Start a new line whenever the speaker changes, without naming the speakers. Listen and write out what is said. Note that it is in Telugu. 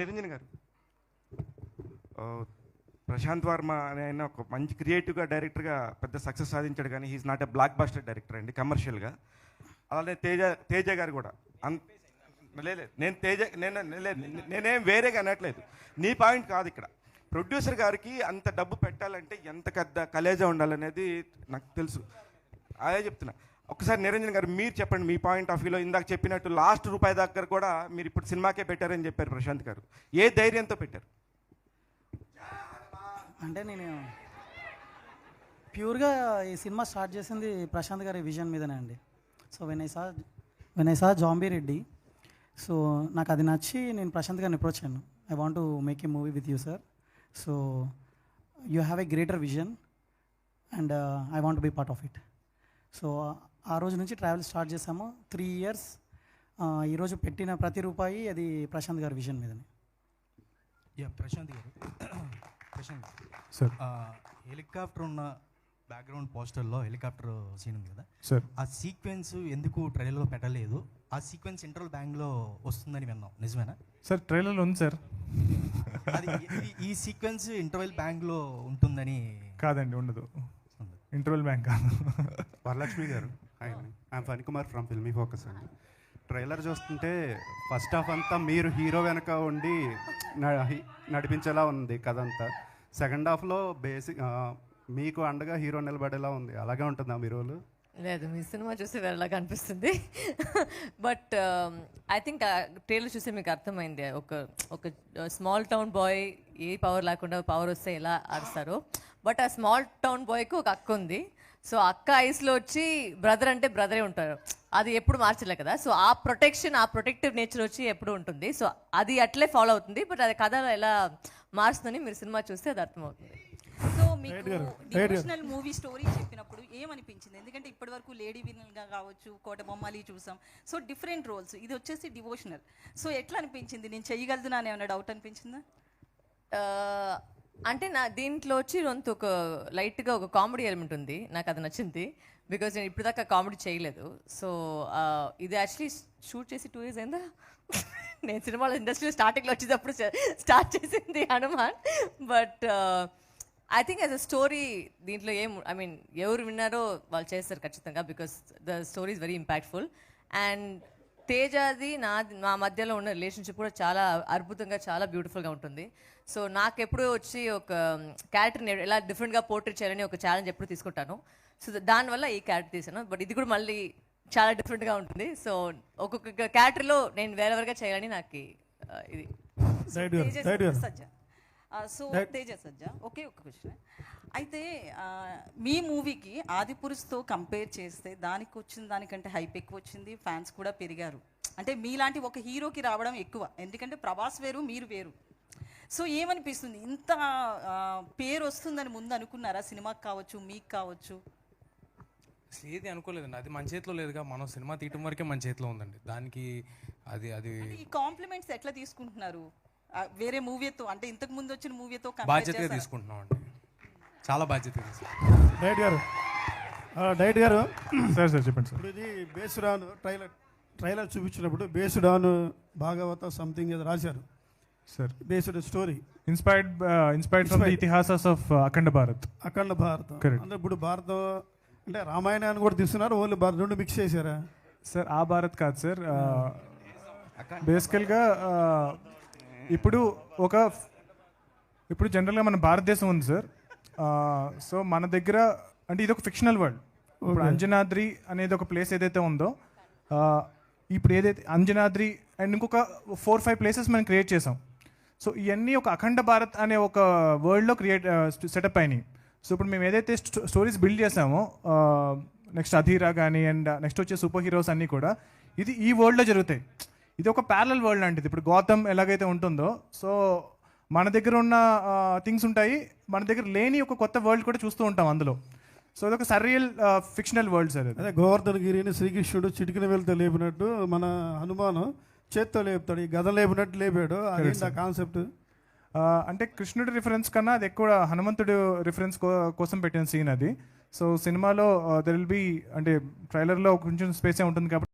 నిరంజన్ గారు. ప్రశాంత్ వర్మ అనే ఆయన ఒక మంచి క్రియేటివ్గా డైరెక్టర్గా పెద్ద సక్సెస్ సాధించాడు కానీ he's not a blockbuster director అండి కమర్షియల్గా. అలానే తేజ తేజ గారు కూడా. అన్ లేదు నేను తేజ నేను లేదు, నేనేం వేరేగా అనట్లేదు. నీ పాయింట్ కాదు ఇక్కడ. ప్రొడ్యూసర్ గారికి అంత డబ్బు పెట్టాలంటే ఎంత పెద్ద కలేజా ఉండాలనేది నాకు తెలుసు. అదే చెప్తున్నా. ఒకసారి నిరంజన్ గారు మీరు చెప్పండి మీ పాయింట్ ఆఫ్ వ్యూలో ఇందాక చెప్పినట్టు లాస్ట్ రూపాయి దగ్గర కూడా మీరు ఇప్పుడు సినిమాకే పెట్టారని చెప్పారు ప్రశాంత్ గారు. ఏ ధైర్యంతో పెట్టారు?
అంటే నేను ప్యూర్గా ఈ సినిమా స్టార్ట్ చేసింది ప్రశాంత్ గారి విజన్ మీదనే అండి. So when I saw when I saw zombie Reddy so నాకు అది నచ్చి నేను ప్రశాంత్ గారిని అప్రోచ్ అయ్యాను. I want to make a movie with you sir so you have a greater vision and I want be part of it so ఆ రోజు నుంచి ట్రావెల్ స్టార్ట్ చేసాము త్రీ ఇయర్స్. ఈరోజు పెట్టిన ప్రతి రూపాయి అది ప్రశాంత్ గారి విజన్ మీదనే.
యా ప్రశాంత్ గారు. ప్రశాంత్.
సార్.
ఆ, హెలికాప్టర్ ఉన్న బ్యాక్గ్రౌండ్ పోస్టర్లో హెలికాప్టర్ సీన్ ఉంది కదా?
సార్.
ఆ సీక్వెన్స్ ఎందుకు ట్రైలర్లో పెట్టలేదు? ఆ సీక్వెన్స్ ఇంటర్వల్ బ్యాంగ్లో వస్తుందని విన్నాం. నిజమేనా?
సార్ ట్రైలర్లో ఉంది సార్.
అది ఈ- సీక్వెన్స్ ఇంటర్వెల్ బ్యాంగ్లో ఉంటుందని
కాదండి ఉండదు. ఇంటర్వెల్ బ్యాంక్ కాదు.
వరలక్ష్మి గారు. ఆయన. I'm Phani Kumar from filmy focus అండి. ట్రైలర్ చూస్తుంటే ఫస్ట్ హాఫ్ అంతా మీరు హీరో వెనక ఉండి న- నడిపించేలా ఉంది కథ అంతా సెకండ్ హాఫ్లో బేసిక్ మీకు అండగా హీరో నిలబడేలా ఉంది. అలాగే ఉంటుందా మీ రోలు
లేదు మీ సినిమా చూస్తే వేరేలాగా అనిపిస్తుంది. బట్ ఐ థింక్ ట్రైలర్ చూస్తే మీకు అర్థమైంది. ఒక ఒక స్మాల్ టౌన్ బాయ్ ఏ పవర్ లేకుండా పవర్ వస్తే ఎలా అరుస్తారో బట్ ఆ స్మాల్ టౌన్ బాయ్కి ఒక అక్క ఉంది. సో అక్క ఐస్లో వచ్చి బ్రదర్ అంటే బ్రదరే ఉంటారు. అది ఎప్పుడు మార్చలే కదా. సో ఆ ప్రొటెక్షన్ ఆ ప్రొటెక్టివ్ నేచర్ వచ్చి ఎప్పుడు ఉంటుంది. సో అది అట్లే ఫాలో అవుతుంది. బట్ అది కథ ఎలా మారుస్తుందని మీరు సినిమా చూస్తే అది అర్థమవుతుంది.
సో మీకు డివోషనల్ మూవీ స్టోరీ చెప్పినప్పుడు ఏమనిపించింది? ఎందుకంటే ఇప్పటివరకు లేడీ వినల్గా కావచ్చు కోట బొమ్మాలి చూసాం. So different roles. ఇది వచ్చేసి డివోషనల్. సో ఎట్లా అనిపించింది? నేను చెయ్యగలుగుతున్నా అని ఏమైనా డౌట్ అనిపించిందా?
ఆ, అంటే నా దీంట్లో వచ్చి రొంత ఒక లైట్గా ఒక కామెడీ ఎలిమెంట్ ఉంది. నాకు అది నచ్చింది. బికాజ్ నేను ఇప్పుడు దాకా కామెడీ చేయలేదు. సో ఇది యాక్చువల్లీ షూట్ చేసి టూ ఇయర్స్ అయిందా? నేను సినిమాలో ఇండస్ట్రీలో స్టార్టింగ్లో వచ్చేటప్పుడు స్టార్ట్ చేసింది Hanuman. But I think as a story దీంట్లో ఏం ఐ మీన్ ఎవరు విన్నారో వాళ్ళు చేస్తారు ఖచ్చితంగా. Because the story is very impactful. And తేజాది నా మా మధ్యలో ఉన్న రిలేషన్షిప్ కూడా చాలా అద్భుతంగా చాలా బ్యూటిఫుల్గా ఉంటుంది. సో నాకు ఎప్పుడు వచ్చి ఒక క్యారెక్టర్ని ఎలా డిఫరెంట్గా పోర్ట్రేట్ చేయాలని ఒక ఛాలెంజ్ ఎప్పుడు తీసుకుంటాను. సో దానివల్ల ఈ క్యారెక్టర్ తీసాను. బట్ ఇది కూడా మళ్ళీ చాలా డిఫరెంట్గా ఉంటుంది. సో ఒక్కొక్క క్యారెక్టర్లో నేను వేరే వేరేగా చేయాలని నాకు ఇది.
సజ్జ సో తేజ సజ్జ ఒకే ఒక క్వశ్చన్ అయితే మీ మూవీకి ఆది పురుషుతో కంపేర్ చేస్తే దానికి వచ్చిన దానికంటే హైప్ ఎక్కువ వచ్చింది ఫ్యాన్స్ కూడా పెరిగారు. అంటే మీలాంటి ఒక హీరోకి రావడం ఎక్కువ. ఎందుకంటే ప్రభాస్ వేరు మీరు వేరు. సో ఏమనిపిస్తుంది? ఇంత పేరు వస్తుందని ముందు అనుకున్నారా? సినిమాకి కావచ్చు మీకు కావచ్చు?
అసలు ఏది అనుకోలేదండి. అది మన చేతిలో లేదుగా. మనం సినిమా తీయటం వరకే మన చేతిలో ఉందండి. దానికి అది అది
ఈ కాంప్లిమెంట్స్ ఎట్లా తీసుకుంటున్నారు? వేరే మూవీతో అంటే ఇంతకు ముందు వచ్చిన మూవీతో
బాధ్యతగా తీసుకుంటున్నాం అండి చాలా తీసుకుంటున్నాం.
డైట్ గారు. ఆ, డైట్ గారు.
సార్ సార్ చెప్పండి సార్.
ఇప్పుడు ఇది బేస్డ్ ఆన్ ట్రైలర్ ట్రైలర్ చూపించినప్పుడు బేస్డ్ ఆన్ భాగవత సంథింగ్ ఏదో రాశారు.
Sir.
Based story.
Inspired inspired from the itihasas of Akhanda Bharat.
Akhanda Bharatam.
Correct.
అంటే ఇప్పుడు భారతం అంటే రామాయణాన్ని కూడా తీస్తున్నారు ఓన్లీ భారత రెండు మిక్స్ చేశారా?
సార్ ఆ భారత్ కాదు సార్ బేసికల్గా ఇప్పుడు ఒక ఇప్పుడు జనరల్గా మన భారతదేశం ఉంది సార్. సో మన దగ్గర అంటే ఇది ఒక ఫిక్షనల్ వరల్డ్ ఇప్పుడు అంజనాద్రి అనేది ఒక ప్లేస్ ఏదైతే ఉందో ఇప్పుడు ఏదైతే అంజనాద్రి అండ్ ఇంకొక ఫోర్ ఫైవ్ ప్లేసెస్ మనం క్రియేట్ చేసాం. సో ఇవన్నీ ఒక అఖండ భారత్ అనే ఒక వరల్డ్లో క్రియేట్ సెటప్ అయినాయి. సో ఇప్పుడు మేము ఏదైతే స్టోరీస్ బిల్డ్ చేసామో నెక్స్ట్ అధీరా కానీ అండ్ నెక్స్ట్ వచ్చే సూపర్ హీరోస్ అన్నీ కూడా ఇది ఈ వరల్డ్లో జరుగుతాయి. ఇది ఒక ప్యారల్ వరల్డ్ లాంటిది. ఇప్పుడు గౌతమ్ ఎలాగైతే ఉంటుందో సో మన దగ్గర ఉన్న థింగ్స్ ఉంటాయి. మన దగ్గర లేని ఒక కొత్త వరల్డ్ కూడా చూస్తూ ఉంటాం అందులో. సో ఇది ఒక సర్రియల్ ఫిక్షనల్ వరల్డ్ సార్
అదే గోవర్ధన గిరిని శ్రీకృష్ణుడు చిటికిన వెళ్తే లేపినట్టు మన హనుమాను చేత్తో లేపుతాడు. ఈ గద లేపినట్టు లేపాడు. అదేంటి ఆ కాన్సెప్ట్
అంటే కృష్ణుడి రిఫరెన్స్ కన్నా అది ఎక్కువ హనుమంతుడు రిఫరెన్స్ కోసం పెట్టిన సీన్ అది. సో సినిమాలో దెర్ విల్ బి అంటే ట్రైలర్లో కొంచెం స్పేసే ఉంటుంది కాబట్టి